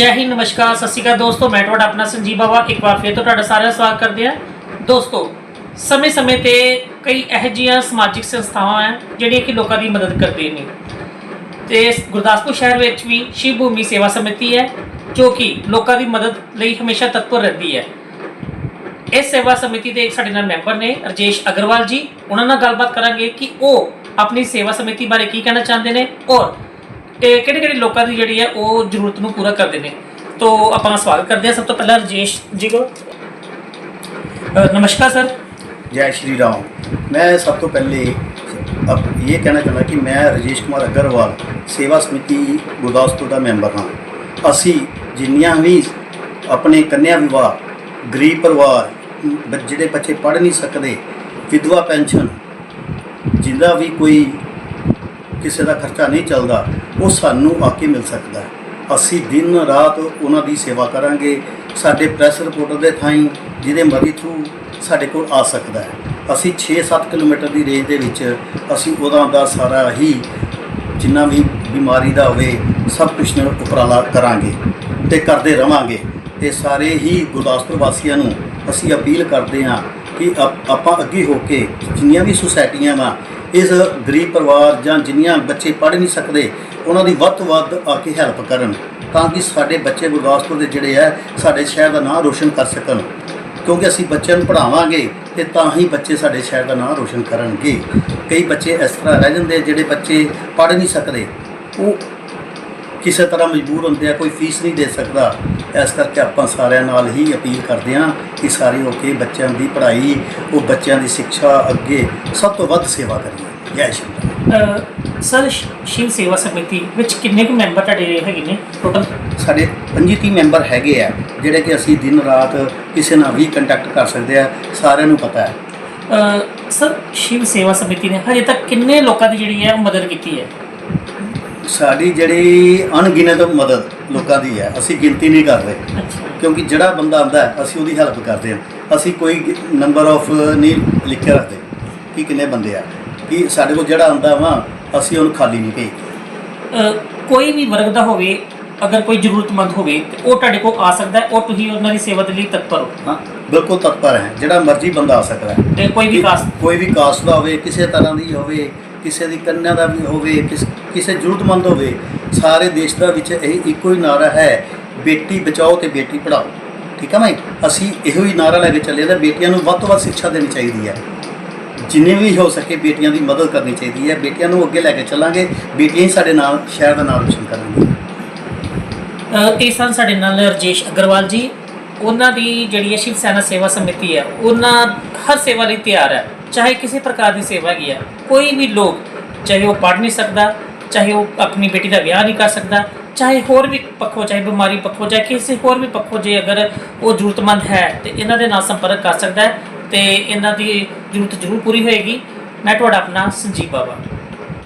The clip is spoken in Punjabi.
ਜੈ ਹਿੰਦ, ਨਮਸਕਾਰ, ਸਤਿ ਸ਼੍ਰੀ ਅਕਾਲ ਦੋਸਤੋ, ਮੈਂ ਤੁਹਾਡਾ ਆਪਣਾ ਸੰਜੀਵ ਬਾਵਾ, ਇੱਕ ਵਾਰ ਫਿਰ ਤੋਂ ਤੁਹਾਡਾ ਸਾਰਿਆਂ ਦਾ ਸਵਾਗਤ ਕਰਦੇ ਹਾਂ। ਦੋਸਤੋ, ਸਮੇਂ-ਸਮੇਂ ਤੇ ਕਈ ਇਹੋ ਜਿਹੀਆਂ ਸਮਾਜਿਕ ਸੰਸਥਾਵਾਂ ਹੈ ਜਿਹੜੀਆਂ ਕਿ ਲੋਕਾਂ ਦੀ ਮਦਦ ਕਰਦੀਆਂ ਨੇ। ਤੇ ਗੁਰਦਾਸਪੁਰ ਸ਼ਹਿਰ ਵਿੱਚ ਵੀ ਸ਼ਿਵ ਭੂਮੀ ਸੇਵਾ ਸਮਿਤੀ ਹੈ, ਜੋ ਕਿ ਲੋਕਾਂ ਦੀ ਮਦਦ ਲਈ ਹਮੇਸ਼ਾ ਤਤਪਰ ਰਹਿੰਦੀ ਹੈ। ਇਸ ਸੇਵਾ ਸਮਿਤੀ ਦੇ ਸਾਡੇ ਨਾਲ ਮੈਂਬਰ ਨੇ, ਰਜੇਸ਼ ਅਗਰਵਾਲ ਜੀ। ਉਹਨਾਂ ਨਾਲ ਗੱਲਬਾਤ ਕਰਾਂਗੇ ਕਿ ਉਹ ਆਪਣੀ ਸੇਵਾ ਸਮਿਤੀ ਬਾਰੇ ਕੀ ਕਹਿਣਾ ਚਾਹੁੰਦੇ ਨੇ ਔਰ ਕਿ ਕਿਹੜੇ ਕਿਹੜੇ ਲੋਕਾਂ ਦੀ ਜਿਹੜੀ ਹੈ ਉਹ ਜ਼ਰੂਰਤ ਨੂੰ ਪੂਰਾ ਕਰਦੇ ਨੇ? ਤੋਂ ਆਪਾਂ ਸਵਾਗਤ ਕਰਦੇ ਹਾਂ। ਸਭ ਤੋਂ ਪਹਿਲਾਂ ਰਜੇਸ਼ ਜੀ ਕੋ ਨਮਸਕਾਰ ਸਰ। ਜੈ ਸ਼੍ਰੀ ਰਾਮ। ਮੈਂ ਸਭ ਤੋਂ ਪਹਿਲੇ ਅਬ ਇਹ ਕਹਿਣਾ ਚਾਹੁੰਦਾ ਕਿ ਮੈਂ ਰਜੇਸ਼ ਕੁਮਾਰ ਅਗਰਵਾਲ, ਸੇਵਾ ਸਮਿਤੀ ਗੁਰਦਾਸਪੁਰ ਦਾ ਮੈਂਬਰ ਹਾਂ। ਅਸੀਂ ਜਿੰਨੀਆਂ ਵੀ ਆਪਣੇ ਕੰਨਿਆ ਵਿਵਾਹ, ਗਰੀਬ ਪਰਿਵਾਰ ਜਿਹੜੇ ਬੱਚੇ ਪੜ੍ਹ ਨਹੀਂ ਸਕਦੇ, ਵਿਧਵਾ ਪੈਨਸ਼ਨ, ਜਿੰਦਾ ਵੀ ਕੋਈ ਕਿਸੇ ਦਾ ਖਰਚਾ ਨਹੀਂ ਚੱਲਦਾ ਉਹ ਸਾਨੂੰ ਆ ਕੇ ਮਿਲ ਸਕਦਾ ਹੈ। ਅਸੀਂ ਦਿਨ ਰਾਤ ਉਹਨਾਂ ਦੀ ਸੇਵਾ ਕਰਾਂਗੇ। ਸਾਡੇ ਪ੍ਰੈਸ ਰਿਪੋਰਟਰ ਦੇ ਥਾਈਂ ਜਿਹਦੇ ਮਰਜ਼ੀ ਥਰੂ ਸਾਡੇ ਕੋਲ ਆ ਸਕਦਾ ਹੈ। ਅਸੀਂ 6-7 ਕਿਲੋਮੀਟਰ ਦੀ ਰੇਂਜ ਦੇ ਵਿੱਚ ਅਸੀਂ ਉਹਦਾ ਦਾ ਸਾਰਾ ਹੀ ਜਿੰਨਾ ਵੀ ਬਿਮਾਰੀ ਦਾ ਹੋਵੇ, ਸਭ ਕੁਝ ਨਾਲ ਉਪਰਾਲਾ ਕਰਾਂਗੇ ਤੇ ਕਰਦੇ ਰਵਾਂਗੇ। ਤੇ ਸਾਰੇ ਹੀ ਗੁਰਦਾਸਪੁਰ ਵਾਸੀਆਂ ਨੂੰ ਅਸੀਂ ਅਪੀਲ ਕਰਦੇ ਹਾਂ ਕਿ ਆਪ- ਆਪਾਂ ਅੱਗੇ ਹੋ ਕੇ ਜਿੰਨੀਆਂ ਵੀ ਸੁਸਾਇਟੀਆਂ ਵਾ ਇਸ ਗਰੀਬ ਪਰਿਵਾਰ ਜਾਂ ਜਿੰਨੀਆਂ ਬੱਚੇ ਪੜ੍ਹ ਨਹੀਂ ਸਕਦੇ, ਉਹਨਾਂ ਦੀ ਵੱਧ ਤੋਂ ਵੱਧ ਆ ਕੇ ਹੈਲਪ ਕਰਨ, ਤਾਂ ਕਿ ਸਾਡੇ ਬੱਚੇ ਗੁਰਦਾਸਪੁਰ ਦੇ ਜਿਹੜੇ ਹੈ, ਸਾਡੇ ਸ਼ਹਿਰ ਦਾ ਨਾਮ ਰੋਸ਼ਨ ਕਰ ਸਕਣ। ਕਿਉਂਕਿ ਅਸੀਂ ਬੱਚਿਆਂ ਨੂੰ ਪੜ੍ਹਾਵਾਂਗੇ, ਤੇ ਤਾਂ ਹੀ ਬੱਚੇ ਸਾਡੇ ਸ਼ਹਿਰ ਦਾ ਨਾਮ ਰੋਸ਼ਨ ਕਰਨਗੇ। ਕਈ ਬੱਚੇ ਇਸ ਤਰ੍ਹਾਂ ਰਹਿ ਜਾਂਦੇ ਜਿਹੜੇ ਬੱਚੇ ਪੜ੍ਹ ਨਹੀਂ ਸਕਦੇ। ਉਹ ਕਿਸੇ ਤਰ੍ਹਾਂ ਮਜਬੂਰ ਹੁੰਦੇ ਆ, ਕੋਈ ਫੀਸ ਨਹੀਂ ਦੇ ਸਕਦਾ। ਇਸ ਕਰਕੇ ਆਪਾਂ ਸਾਰਿਆਂ ਨਾਲ ਹੀ ਅਪੀਲ ਕਰਦੇ ਹਾਂ ਕਿ ਸਾਰੇ ਹੋ ਕੇ ਬੱਚਿਆਂ ਦੀ ਪੜ੍ਹਾਈ ਉਹ ਬੱਚਿਆਂ ਦੀ ਸਿੱਖਿਆ ਅੱਗੇ ਸਭ ਤੋਂ ਵੱਧ ਸੇਵਾ ਕਰੀਏ। ਜੈ ਸ਼੍ਰੀ ਸਰ ਸ਼ਿਵ ਸੇਵਾ ਸਮਿਤੀ ਵਿੱਚ ਕਿੰਨੇ ਕੁ ਮੈਂਬਰ ਤੁਹਾਡੇ ਹੈਗੇ ਨੇ ਟੋਟਲ ਸਾਡੇ 25 ਮੈਂਬਰ ਹੈਗੇ ਆ ਜਿਹੜੇ ਕਿ ਅਸੀਂ ਦਿਨ ਰਾਤ ਕਿਸੇ ਨਾਲ ਵੀ ਕੰਟੈਕਟ ਕਰ ਸਕਦੇ ਆ ਸਾਰਿਆਂ ਨੂੰ ਪਤਾ ਹੈ। ਸਰ ਸ਼ਿਵ ਸੇਵਾ ਸਮਿਤੀ ਨੇ ਹਜੇ ਤੱਕ ਕਿੰਨੇ ਲੋਕਾਂ ਦੀ ਜਿਹੜੀ ਹੈ ਮਦਦ ਕੀਤੀ ਹੈ? ਸਾਡੀ ਜਿਹੜੀ ਅਣਗਿਣਤ ਮਦਦ ਲੋਕਾਂ ਦੀ ਹੈ ਅਸੀਂ ਗਿਣਤੀ ਨਹੀਂ ਕਰਦੇ ਕਿਉਂਕਿ ਜਿਹੜਾ ਬੰਦਾ ਆਉਂਦਾ ਹੈ, ਅਸੀਂ ਉਹਦੀ ਹੈਲਪ ਕਰਦੇ ਹਾਂ। ਅਸੀਂ ਕੋਈ ਨੰਬਰ ਆਫ ਨਹੀਂ ਲਿਖ ਕੇ ਰੱਖਦੇ ਕਿ ਕਿੰਨੇ ਬੰਦੇ ਆ। ਕਿ ਸਾਡੇ ਕੋਲ ਜਿਹੜਾ ਆਉਂਦਾ ਵਾ ਅਸੀਂ ਉਹਨੂੰ ਖਾਲੀ ਨਹੀਂ ਭੇਜਦੇ। ਕੋਈ ਵੀ ਵਰਗ ਦਾ ਹੋਵੇ ਅਗਰ ਕੋਈ ਜ਼ਰੂਰਤਮੰਦ ਹੋਵੇ ਤੇ ਉਹ ਤੁਹਾਡੇ ਕੋਲ ਆ ਸਕਦਾ ਹੈ ਔਰ ਤੁਸੀਂ ਉਹਨਾਂ ਦੀ ਸੇਵਾ ਦੇ ਲਈ ਤਤਪਰ ਹੋ। ਹਾਂ ਬਿਲਕੁਲ ਤਤਪਰ ਹੈ। ਜਿਹੜਾ ਮਰਜ਼ੀ ਬੰਦਾ ਆ ਸਕਦਾ ਹੈ। ਤੇ ਕੋਈ ਵੀ ਕਾਸ ਕੋਈ ਵੀ ਕਾਸਟ ਦਾ ਹੋਵੇ ਕਿਸੇ ਤਰ੍ਹਾਂ ਦੀ ਹੋਵੇ ਕਿਸੇ ਦੀ ਕੰਨਿਆ ਦਾ ਵੀ ਹੋਵੇ ਕਿਸ ਕਿਸੇ ਜ਼ਰੂਰਤਮੰਦ ਹੋਵੇ ਸਾਰੇ ਦੇਸ਼ ਦਾ ਵਿੱਚ ਇਹ ਇੱਕੋ ਹੀ ਨਾਰਾ ਹੈ ਬੇਟੀ ਬਚਾਓ ਤੇ ਬੇਟੀ ਪੜ੍ਹਾਓ। ਠੀਕ ਹੈ ਮੈਂ ਅਸੀਂ ਇਹੋ ਹੀ ਨਾਰਾ ਲੈ ਕੇ ਚੱਲੇ ਤਾਂ ਬੇਟੀਆਂ ਨੂੰ ਵੱਧ ਤੋਂ ਵੱਧ ਸਿੱਖਿਆ ਦੇਣੀ ਚਾਹੀਦੀ ਹੈ। ਜਿੰਨੇ ਵੀ ਹੋ ਸਕੇ ਬੇਟੀਆਂ ਦੀ ਮਦਦ ਕਰਨੀ ਚਾਹੀਦੀ ਹੈ। ਬੇਟੀਆਂ ਨੂੰ ਅੱਗੇ ਲੈ ਕੇ ਚੱਲਾਂਗੇ ਬੇਟੀਆਂ ਹੀ ਸਾਡੇ ਨਾਲ ਸ਼ਹਿਰ ਦਾ ਨਾਮ ਰੋਸ਼ਨ ਕਰਨਗੀਆਂ ਅ, ਇਹ ਸਨ ਸਾਡੇ ਨਾਲ ਰਜੇਸ਼ ਅਗਰਵਾਲ ਜੀ। ਉਹਨਾਂ ਦੀ ਜਿਹੜੀ ਹੈ ਸ਼ਿਵ ਸੈਨਾ ਸੇਵਾ ਸਮਿਤੀ ਹੈ ਉਹਨਾਂ ਹਰ ਸੇਵਾ ਲਈ ਤਿਆਰ ਹੈ। ਚਾਹੇ ਕਿਸੇ ਪ੍ਰਕਾਰ ਦੀ ਸੇਵਾ ਕੀ ਹੈ ਕੋਈ ਵੀ ਲੋਕ, ਚਾਹੇ ਉਹ ਪੜ੍ਹ ਨਹੀਂ ਸਕਦਾ, ਚਾਹੇ ਉਹ ਆਪਣੀ ਬੇਟੀ ਦਾ ਵਿਆਹ ਨਹੀਂ ਕਰ ਸਕਦਾ, ਚਾਹੇ ਹੋਰ ਵੀ ਪੱਖੋਂ, ਚਾਹੇ ਬਿਮਾਰੀ ਪੱਖੋਂ ਚਾਹੇ ਕਿਸੇ ਹੋਰ ਵੀ ਪੱਖੋਂ ਜੇ ਅਗਰ ਉਹ ਜ਼ਰੂਰਤਮੰਦ ਹੈ, ਤੇ ਇਹਨਾਂ ਦੇ ਨਾਲ ਸੰਪਰਕ ਕਰ ਸਕਦਾ ਹੈ, ਤੇ ਇਹਨਾਂ ਦੀ ਜ਼ਰੂਰਤ ਜ਼ਰੂਰ ਪੂਰੀ ਹੋਏਗੀ। ਮੈਂ ਤੁਹਾਡਾ ਆਪਣਾ ਸੰਜੀਵ ਬਾਬਾ